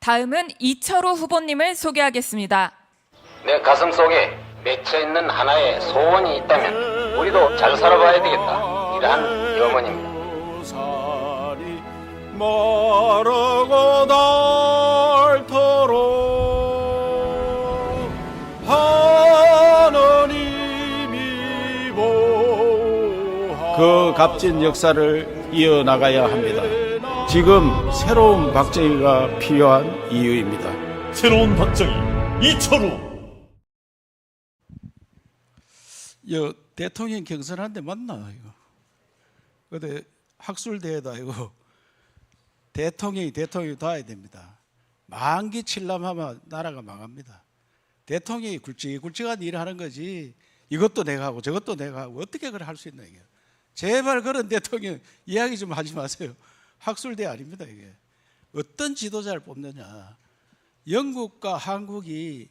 다음은 이철우 후보님을 소개하겠습니다. 내 가슴 속에 맺혀 있는 하나의 소원이 있다면 우리도 잘 살아봐야 되겠다. 이러한 염원입니다. 닳도록 그 값진 역사를 이어나가야 합니다. 지금 새로운 박정희가 필요한 이유입니다. 새로운 박정희 이철우 여 대통령 경선하는데 맞나 이거? 근데 학술대회다 이거 대통령이 대통령이 놔야 됩니다. 만기 칠람하면 나라가 망합니다. 대통령이 굵직굵직한 일을 하는 거지. 이것도 내가 하고 저것도 내가 하고 어떻게 그걸 할 수 있나 이게. 제발 그런 대통령 이야기 좀 하지 마세요. 학술대 아닙니다 이게. 어떤 지도자를 뽑느냐. 영국과 한국이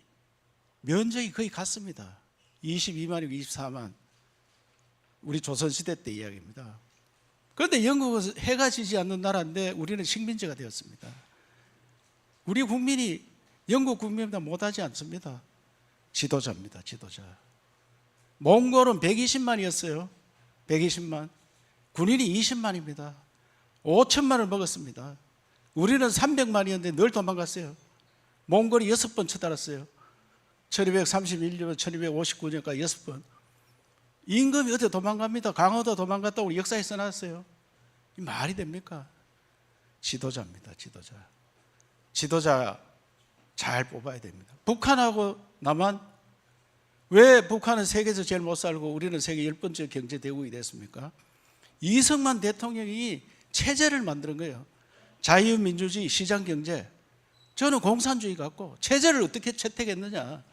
면적이 거의 같습니다. 22만이고 24만. 우리 조선시대 때 이야기입니다. 그런데 영국은 해가 지지 않는 나라인데 우리는 식민지가 되었습니다. 우리 국민이 영국 국민보다 못하지 않습니다. 지도자입니다. 지도자. 몽골은 120만이었어요. 120만. 군인이 20만입니다. 5천만을 먹었습니다. 우리는 300만이었는데 늘 도망갔어요. 몽골이 6번 쳐달았어요. 1231년, 1259년까지 6번. 임금이 어디 도망갑니다. 강호도 도망갔다고 역사에 써놨어요. 이 말이 됩니까? 지도자입니다. 지도자. 지도자 잘 뽑아야 됩니다. 북한하고 남한 왜 북한은 세계에서 제일 못 살고 우리는 세계 열 번째 경제 대국이 됐습니까? 이승만 대통령이 체제를 만드는 거예요. 자유민주주의, 시장경제. 저는 공산주의 갖고 체제를 어떻게 채택했느냐.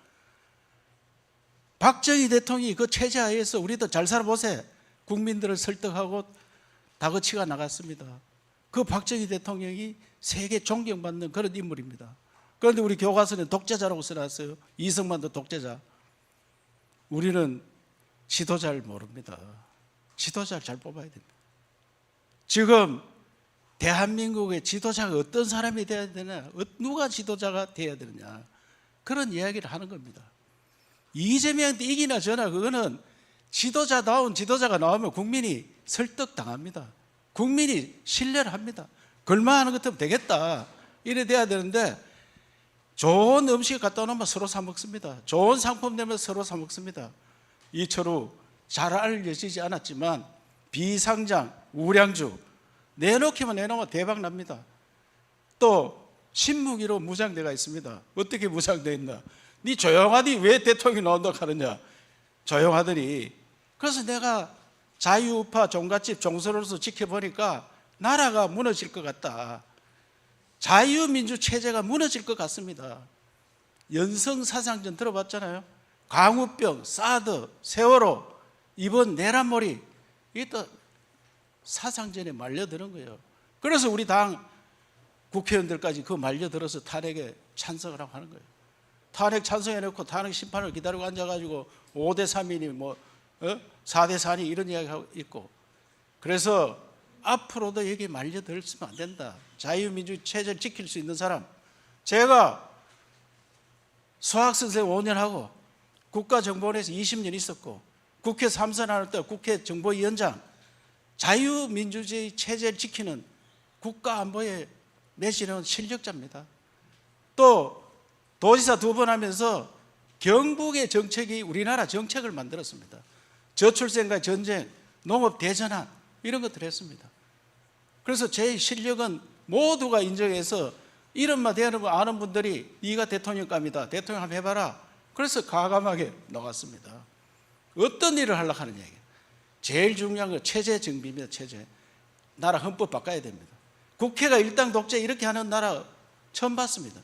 박정희 대통령이 그 체제 하에서 우리도 잘 살아보세. 국민들을 설득하고 다그치가 나갔습니다. 그 박정희 대통령이 세계 존경받는 그런 인물입니다. 그런데 우리 교과서는 독재자라고 써놨어요. 이승만도 독재자. 우리는 지도자를 모릅니다. 지도자를 잘 뽑아야 됩니다. 지금 대한민국의 지도자가 어떤 사람이 되어야 되냐, 어- 누가 지도자가 되어야 되느냐, 그런 이야기를 하는 겁니다. 이재명한테 이기나 저나 그거는 지도자다운 지도자가 나오면 국민이 설득당합니다. 국민이 신뢰를 합니다. 걸마하는 것 같으면 되겠다. 이래 돼야 되는데 좋은 음식 갖다 놓으면 서로 사 먹습니다. 좋은 상품 내면 서로 사 먹습니다. 이철우 잘 알려지지 않았지만 비상장, 우량주 내놓기만 내놓으면 대박 납니다. 또 신무기로 무장대가 있습니다. 어떻게 무장돼 있나? 네 조용하니 왜 대통령이 나온다 하느냐? 조용하더니 그래서 내가 자유우파 종갓집 종서로서 지켜보니까 나라가 무너질 것 같다. 자유민주 체제가 무너질 것 같습니다. 연성 사상전 들어봤잖아요. 광우병, 사드, 세월호, 이번 내란몰이 이게 또 사상전에 말려드는 거예요. 그래서 우리 당 국회의원들까지 그 말려들어서 탄핵에 찬성을 하고 하는 거예요. 탄핵 찬성해놓고 탄핵 심판을 기다리고 앉아가지고 5대 3이니 뭐 어? 4대 4니 이런 이야기하고 있고 그래서 앞으로도 여기 말려들으면 안 된다. 자유민주 체제를 지킬 수 있는 사람 제가 수학선생 5년 하고 국가정보원에서 20년 있었고 국회 삼선할 때 국회 정보위원장 자유민주주의 체제를 지키는 국가안보에 내시는 실력자입니다. 또 도지사 두 번 하면서 경북의 정책이 우리나라 정책을 만들었습니다. 저출생과 전쟁, 농업 대전환 이런 것들 했습니다. 그래서 제 실력은 모두가 인정해서 이름만 대하는 아는 분들이 네가 대통령감이다. 대통령 한번 해봐라. 그래서 과감하게 나갔습니다. 어떤 일을 하려고 하느냐 이게. 제일 중요한 건 체제 정비입니다. 체제. 나라 헌법 바꿔야 됩니다. 국회가 일당 독재 이렇게 하는 나라 처음 봤습니다.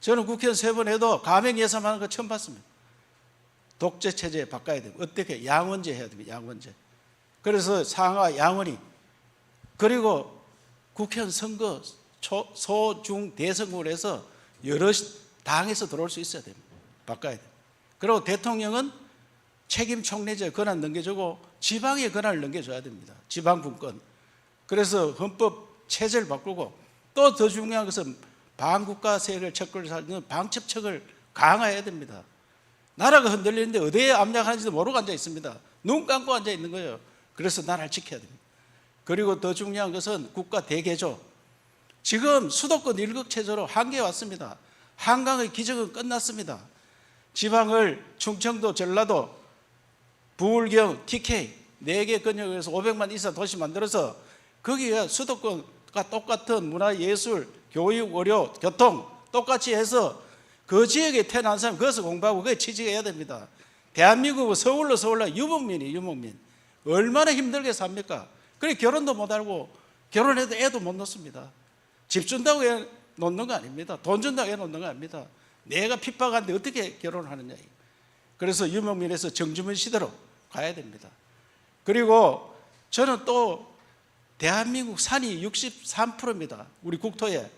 저는 국회의원 세 번 해도 가맹 예산하는 거 처음 봤습니다. 독재 체제 바꿔야 됩니다. 어떻게 양원제 해야 됩니다. 양원제. 그래서 상하 양원이 그리고 국회의원 선거 초, 소, 중, 대선거를 해서 여러 당에서 들어올 수 있어야 됩니다. 바꿔야 됩니다. 그리고 대통령은 책임 총리제 권한 넘겨주고 지방의 권한을 넘겨줘야 됩니다. 지방 분권. 그래서 헌법 체제를 바꾸고 또 더 중요한 것은 반국가세를 척을 살는 방첩척을 강화해야 됩니다. 나라가 흔들리는데 어디에 압력하는지도 모르고 앉아 있습니다. 눈 감고 앉아 있는 거예요. 그래서 나라를 지켜야 됩니다. 그리고 더 중요한 것은 국가 대개조. 지금 수도권 일극 체제로 한계에 왔습니다. 한강의 기적은 끝났습니다. 지방을 충청도, 전라도, 부울경, TK 네개 권역에서 500만 이상 도시 만들어서 거기에 수도권과 똑같은 문화, 예술, 교육, 의료, 교통 똑같이 해서 그 지역에 태어난 사람 거기서 공부하고 거기에 취직해야 됩니다. 대한민국은 서울로 서울로 유목민이 유목민 얼마나 힘들게 삽니까? 그래 결혼도 못하고 결혼해도 애도 못 놓습니다. 집 준다고 애 놓는 거 아닙니다. 돈 준다고 애 놓는 거 아닙니다. 내가 핍박한데 어떻게 결혼을 하느냐. 그래서 유목민에서 정주문 시대로 가야 됩니다. 그리고 저는 또 대한민국 산이 63%입니다. 우리 국토에.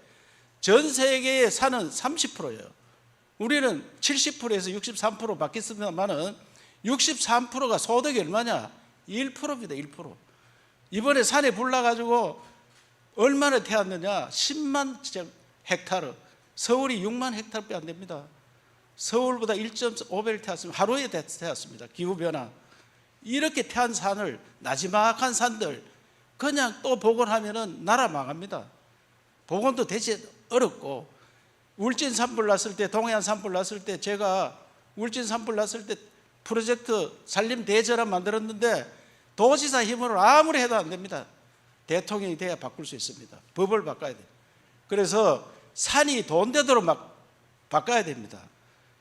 전 세계의 산은 30%예요. 우리는 70%에서 63% 바뀌었습니다만은 63%가 소득이 얼마냐? 1%입니다. 1%. 이번에 산에 불나가지고 얼마나 태웠느냐? 10만 헥타르. 서울이 6만 헥타르밖에 안 됩니다. 서울보다 1.5배를 태웠습니다. 하루에 태웠습니다. 기후변화. 이렇게 태안 산을 나지막한 산들 그냥 또 복원하면은 나라 망합니다. 복원도 대체 어렵고 울진 산불 났을 때 동해안 산불 났을 때 제가 울진 산불 났을 때 프로젝트 산림 대전환 만들었는데 도지사 힘으로 아무리 해도 안 됩니다. 대통령이 돼야 바꿀 수 있습니다. 법을 바꿔야 돼요. 그래서 산이 돈 되도록 막 바꿔야 됩니다.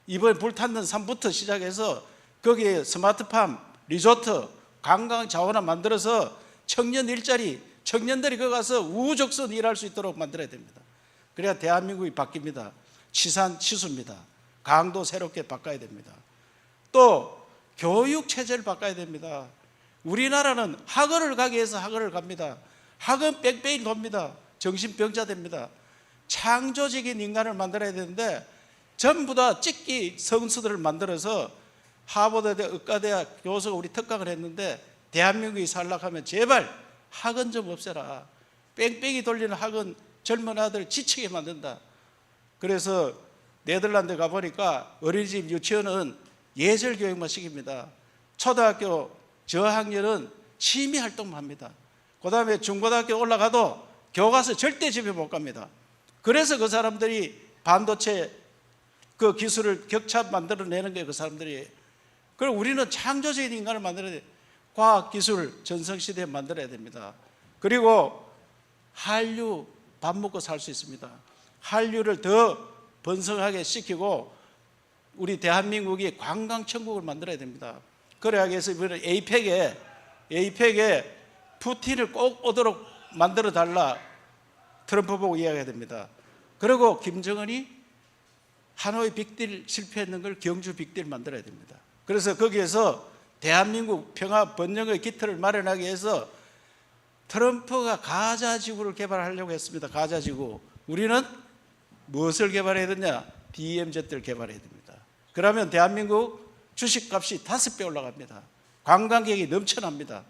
이번 불탔는 산부터 시작해서 거기에 스마트팜, 리조트, 관광 자원을 만들어서 청년 일자리, 청년들이 거기 가서 우적선 일할 수 있도록 만들어야 됩니다. 그래야 대한민국이 바뀝니다. 치산 치수입니다. 강도 새롭게 바꿔야 됩니다. 또 교육 체제를 바꿔야 됩니다. 우리나라는 학원을 가기 위해서 학원을 갑니다. 학원 뺑뺑이 돕니다. 정신병자 됩니다. 창조적인 인간을 만들어야 되는데 전부 다 찍기 성수들을 만들어서 하버드대 의과대학 교수가 우리 특강을 했는데 대한민국이 살락하면 제발 학원 좀 없애라. 뺑뺑이 돌리는 학원 젊은 아들 지치게 만든다. 그래서 네덜란드 가보니까 어린이집 유치원은 예절 교육만 시킵니다. 초등학교 저학년은 취미 활동만 합니다. 그 다음에 중고등학교 올라가도 교과서 절대 집에 못 갑니다. 그래서 그 사람들이 반도체 그 기술을 격차 만들어내는 게 그 사람들이 그리고 우리는 창조적인 인간을 만들어야 돼. 과학 기술 전성 시대에 만들어야 됩니다. 그리고 한류 밥 먹고 살 수 있습니다. 한류를 더 번성하게 시키고 우리 대한민국이 관광 천국을 만들어야 됩니다. 그래야 해서 이번에 에이펙에 에이펙에 푸틴을 꼭 오도록 만들어 달라 트럼프 보고 이야기해야 됩니다. 그리고 김정은이 하노이 빅딜 실패했는 걸 경주 빅딜 만들어야 됩니다. 그래서 거기에서 대한민국 평화 번영의 기틀을 마련하기 위해서 트럼프가 가자 지구를 개발하려고 했습니다. 가자 지구. 우리는 무엇을 개발해야 되냐? DMZ를 개발해야 됩니다. 그러면 대한민국 주식값이 다섯 배 올라갑니다. 관광객이 넘쳐납니다.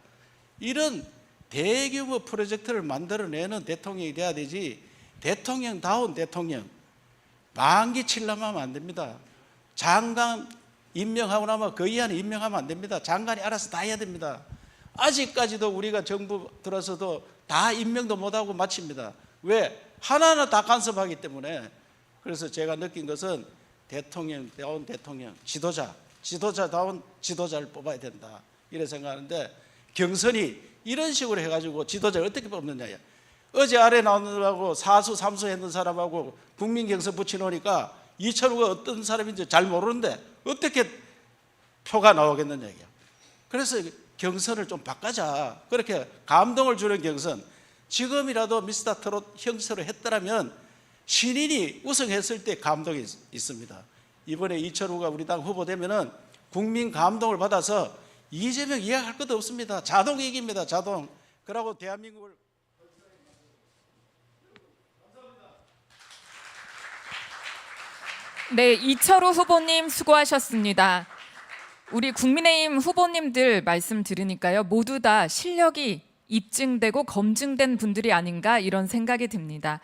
이런 대규모 프로젝트를 만들어내는 대통령이 돼야 되지 대통령다운 대통령 만기 칠라면 안 됩니다. 장관 임명하고 나면 그 이하는 임명하면 안 됩니다. 장관이 알아서 다 해야 됩니다. 아직까지도 우리가 정부 들어서도 다 임명도 못하고 마칩니다. 왜? 하나하나 다 간섭하기 때문에 그래서 제가 느낀 것은 대통령다운 대통령, 지도자, 지도자다운 지도자를 뽑아야 된다. 이래 생각하는데 경선이 이런 식으로 해가지고 지도자를 어떻게 뽑느냐. 어제 아래 나오느라고 사수, 삼수 했는 사람하고 국민 경선 붙여놓으니까 이철우가 어떤 사람인지 잘 모르는데 어떻게 표가 나오겠느냐. 이게. 그래서 경선을 좀 바꾸자. 그렇게 감동을 주는 경선. 지금이라도 미스터 트롯 형식으로 했더라면 신인이 우승했을 때 감동이 있- 있습니다. 이번에 이철우가 우리 당 후보 되면은 국민 감동을 받아서 이재명 이야기할 것도 없습니다. 자동 이깁니다. 자동. 그러고 대한민국을 네, 이철우 후보님 수고하셨습니다. 우리 국민의힘 후보님들 말씀 들으니까요. 모두 다 실력이 입증되고 검증된 분들이 아닌가 이런 생각이 듭니다.